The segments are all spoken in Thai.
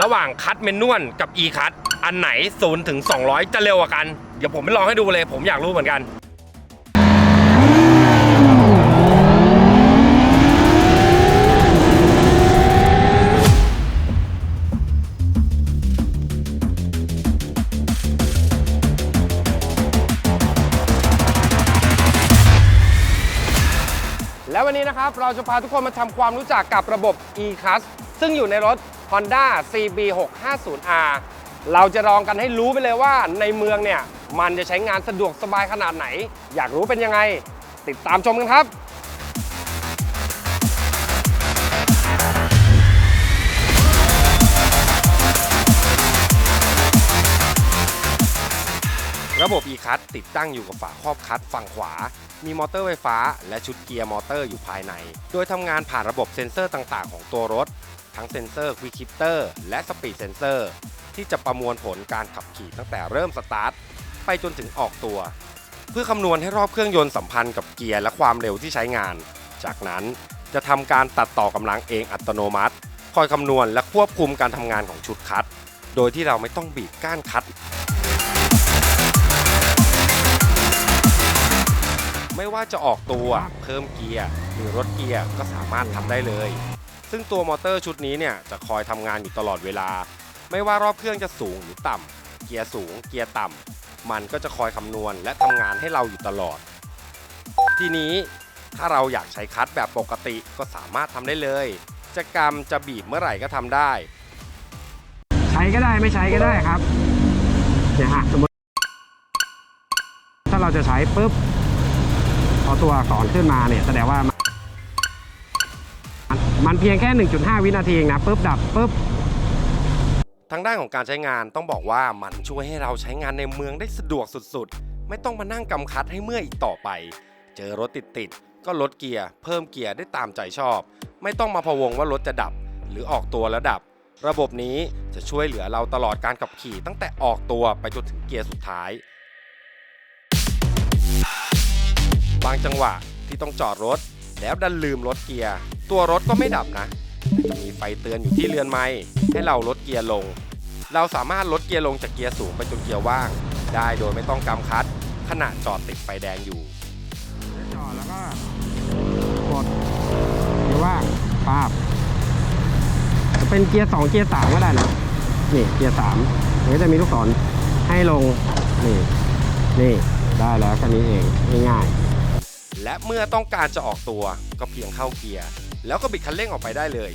ระหว่างคัดเมนนวลกับ e คัดอันไหน0ถึง200จะเร็วกว่ากัน เดี๋ยวผมไปลองให้ดูเลยผมอยากรู้เหมือนกันแล้ววันนี้นะครับเราจะพาทุกคนมาทำความรู้จักกับระบบ e-Class ซึ่งอยู่ในรถ Honda CB 650R เราจะลองกันให้รู้ไปเลยว่าในเมืองเนี่ย มันจะใช้งานสะดวกสบายขนาดไหน อยากรู้เป็นยังไง ติดตามชมกันครับระบบ e-Cut ติดตั้งอยู่กับฝาครอบคัดฝั่งขวา มีมอเตอร์ไฟฟ้า และชุดเกียร์มอเตอร์อยู่ภายใน โดยทำงานผ่านระบบเซ็นเซอร์ต่างๆ ของตัวรถ ทั้งเซ็นเซอร์ควิคิปเตอร์และสปีดเซ็นเซอร์ที่จะประมวลผลการขับขี่ตั้งแต่เริ่มสตาร์ทไปจนถึงออกตัว เพื่อคำนวณให้รอบเครื่องยนต์สัมพันธ์กับเกียร์และความเร็วที่ใช้งาน จากนั้นจะทำการตัดต่อกำลังเองอัตโนมัติ คอยคำนวณและควบคุมการทำงานของชุดคัด โดยที่เราไม่ต้องบีบก้านคัด ไม่ว่าจะออกตัว เพิ่มเกียร์หรือลดเกียร์ก็สามารถทำได้เลย ซึ่งตัวมอเตอร์ชุดนี้เนี่ยจะคอยทำงานอยู่ตลอดเวลา ไม่ว่ารอบเครื่องจะสูงหรือต่ำเกียร์สูง เกียร์ต่ำมันก็จะคอยคำนวณและทำงานให้เราอยู่ตลอด ทีนี้ถ้าเราอยากใช้คัดแบบปกติก็สามารถทำได้เลยจะกำจะบีบเมื่อไหร่ก็ทำได้ ใช้ก็ได้ไม่ใช้ก็ได้ครับเนี่ยฮะสมมติ ถ้าเราจะใช้ปุ๊บพอตัวอักษรขึ้นมาเนี่ยแสดงว่ามัน มันเพียงแค่ 1.5 วินาทีเองนะปุ๊บดับปุ๊บทางด้านของการใช้งานต้องบอกว่ามันช่วยให้เราใช้งานในเมืองได้สะดวกสุดๆ ไม่ต้องมานั่งกำคัดให้เมื่อยอีกต่อไป เจอรถติดๆ ก็ลดเกียร์ เพิ่มเกียร์ได้ตามใจชอบ ไม่ต้องมาพะวงว่ารถจะดับ หรือออกตัวแล้วดับ ระบบนี้จะช่วยเหลือเราตลอดการขับขี่ตั้งแต่ออกตัวไปจนถึงเกียร์สุดท้าย บางจังหวะที่ต้องจอดรถ แล้วดันลืมลดเกียร์ ตัวรถก็ไม่ดับนะแต่จะมีไฟเตือนอยู่ที่เรือนไม้ให้เราลดเกียร์ลง เราสามารถลดเกียร์ลงจากเกียร์สูงไปจนเกียร์ว่าง ได้โดยไม่ต้องกำคัดขณะจอดติดไฟแดงอยู่จอดแล้วก็กดเกียร์ว่างปาบจะเป็นเกียร์สองเกียร์สามก็ได้นะนี่เกียร์สามเดี๋ยวจะมีลูกศรให้ลงนี่นี่ได้แล้วแค่นี้เองง่ายๆและเมื่อต้องการจะออกตัวก็เพียงเข้าเกียร์ แล้วก็บิดคันเร่งออกไปได้เลย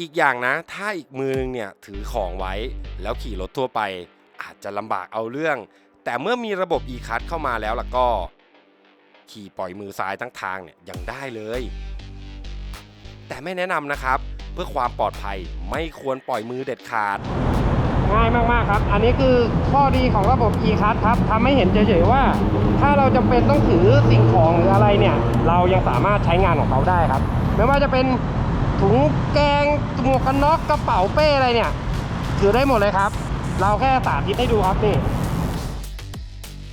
อีกอย่างนะ ถ้าอีกมือนึงเนี่ยถือของไว้แล้วขี่รถทั่วไป อาจจะลำบากเอาเรื่อง แต่เมื่อมีระบบ e-card เข้ามาแล้วล่ะก็ ขี่ปล่อยมือซ้ายทั้งทางเนี่ยยังได้เลย แต่ไม่แนะนำนะครับ เพื่อความปลอดภัยไม่ควรปล่อยมือเด็ดขาด ง่ายมากๆครับ อันนี้คือข้อดีของระบบ e-card ครับทำให้เห็นเฉยๆว่า ถ้าเราจะเป็นต้องถือสิ่งของหรืออะไรเนี่ย เรายังสามารถใช้งานของเขาได้ครับ ไม่ว่าจะเป็นถุงแกงหมวกกันน็อกกระเป๋าเป้อะไรเนี่ย ถือได้หมดเลยครับ เราแค่สาธิตให้ดูครับนี่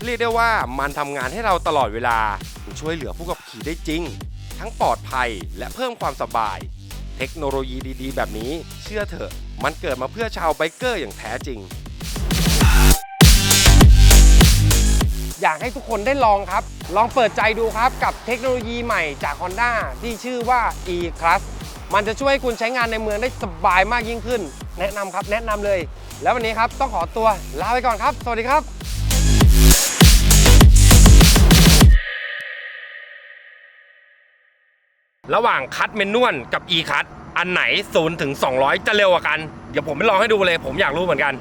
เรียกได้ว่ามันทำงานให้เราตลอดเวลาช่วยเหลือผู้ขับขี่ได้จริง ทั้งปลอดภัยและเพิ่มความสบาย เทคโนโลยีดีๆ แบบนี้เชื่อเถอะ มันเกิดมาเพื่อชาวไบเกอร์อย่างแท้จริง อยากให้ทุกคนได้ลองครับ ลองเปิดใจดูครับกับเทคโนโลยีใหม่จาก Honda ที่ชื่อว่า e-Class มันจะช่วยให้คุณใช้งานในเมืองได้สบายมากยิ่งขึ้น แนะนำครับแนะนำเลย แล้ววันนี้ครับต้องขอตัวลาไปก่อนครับ สวัสดีครับ ระหว่างคัดเมนนวลกับ e คัดอันไหน0ถึง200 จะเร็วกว่ากัน เดี๋ยวผมไปลองให้ดูเลย ผมอยากรู้เหมือนกัน